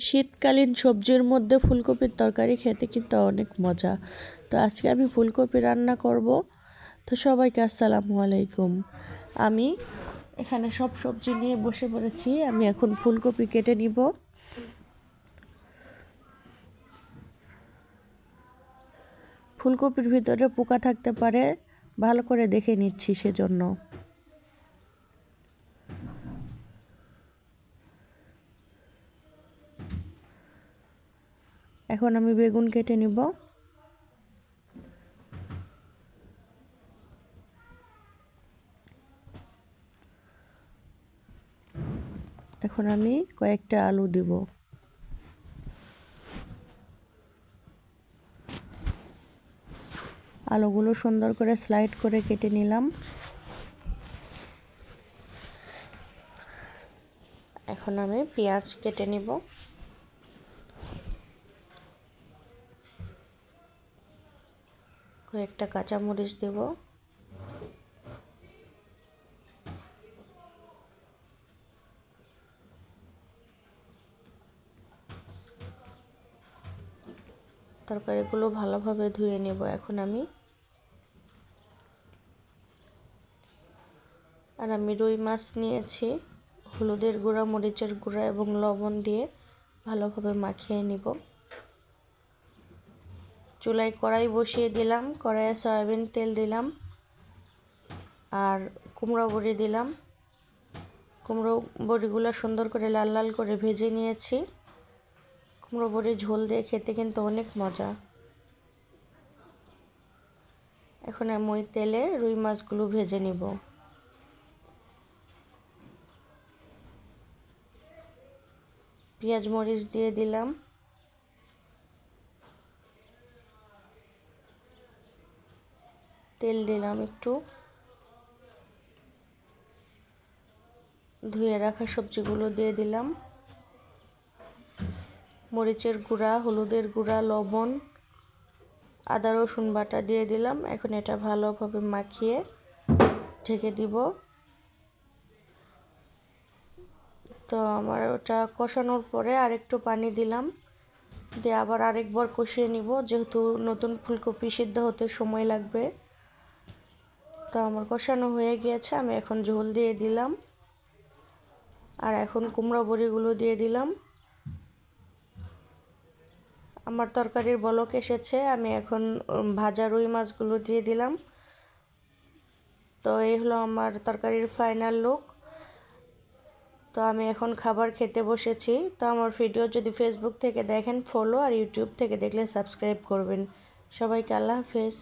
শীতকালীন সবজির মধ্যে ফুলকপির তরকারি খেতে কিন্তু অনেক মজা। তো আজকে আমি ফুলকপি রান্না করব। তো সবাইকে আসসালামু আলাইকুম। আমি এখানে সব সবজি নিয়ে বসে পড়েছি। আমি এখন ফুলকপি কেটে নিব। ফুলকপির ভিতরে পোকা থাকতে পারে। ভালো করে দেখে নিচ্ছি সেজন্য। এখন আমি বেগুন কেটে নিব। এখন আমি কয়েকটা আলু দিব। আলুগুলো সুন্দর করে স্লাইড করে কেটে নিলাম। এখন আমি পেঁয়াজ কেটে নিব। কয়েকটা কাঁচামরিচ দেব। তরকারিগুলো ভালোভাবে ধুয়ে নেব এখন আমি। আর আমি রুই মাছ নিয়েছি, হলুদের গুঁড়া, মরিচের গুঁড়া এবং লবণ দিয়ে ভালোভাবে মাখিয়ে নিব। চুলায় কড়াই বসিয়ে দিলাম, কড়াইয়ে সয়াবিন তেল দিলাম আর কুমড়ো বড়ি দিলাম। কুমড়ো বড়িগুলো সুন্দর করে লাল লাল করে ভেজে নিয়েছি। কুমড়ো বড়ি ঝোল দিয়ে খেতে কিন্তু অনেক মজা। এখন আমি তেলে রুই মাছগুলো ভেজে নিব। পেঁয়াজ মরিচ দিয়ে দিলাম। তেল দিলাম একটু। ধুয়ে রাখা সবজিগুলো দিয়ে দিলাম। মরিচের গুঁড়া, হলুদের গুঁড়া, লবণ, আদা, রসুন বাটা দিয়ে দিলাম। এখন এটা ভালোভাবে মাখিয়ে ঢেকে দিব। তো আমার ওটা কষানোর পরে আরেকটু পানি দিলাম। দিয়ে আবার আরেকবার কষিয়ে নিব। যেহেতু নতুন ফুলকপি সিদ্ধ হতে সময় লাগবে। তো আমার কষানো হয়ে গিয়েছে, আমি এখন ঝোল দিয়ে দিলাম। আর এখন কুমড়ো বড়িগুলো দিয়ে দিলাম। আমার তরকারির বলক এসেছে, আমি এখন ভাজা রুই মাছগুলো দিয়ে দিলাম। তো এই হলো আমার তরকারির ফাইনাল লুক তো আমি এখন খাবার খেতে বসেছি। তো আমার ভিডিও যদি ফেসবুক থেকে দেখেন ফলো আর ইউটিউব থেকে দেখলে সাবস্ক্রাইব করবেন। সবাইকে আল্লাহ হাফেজ।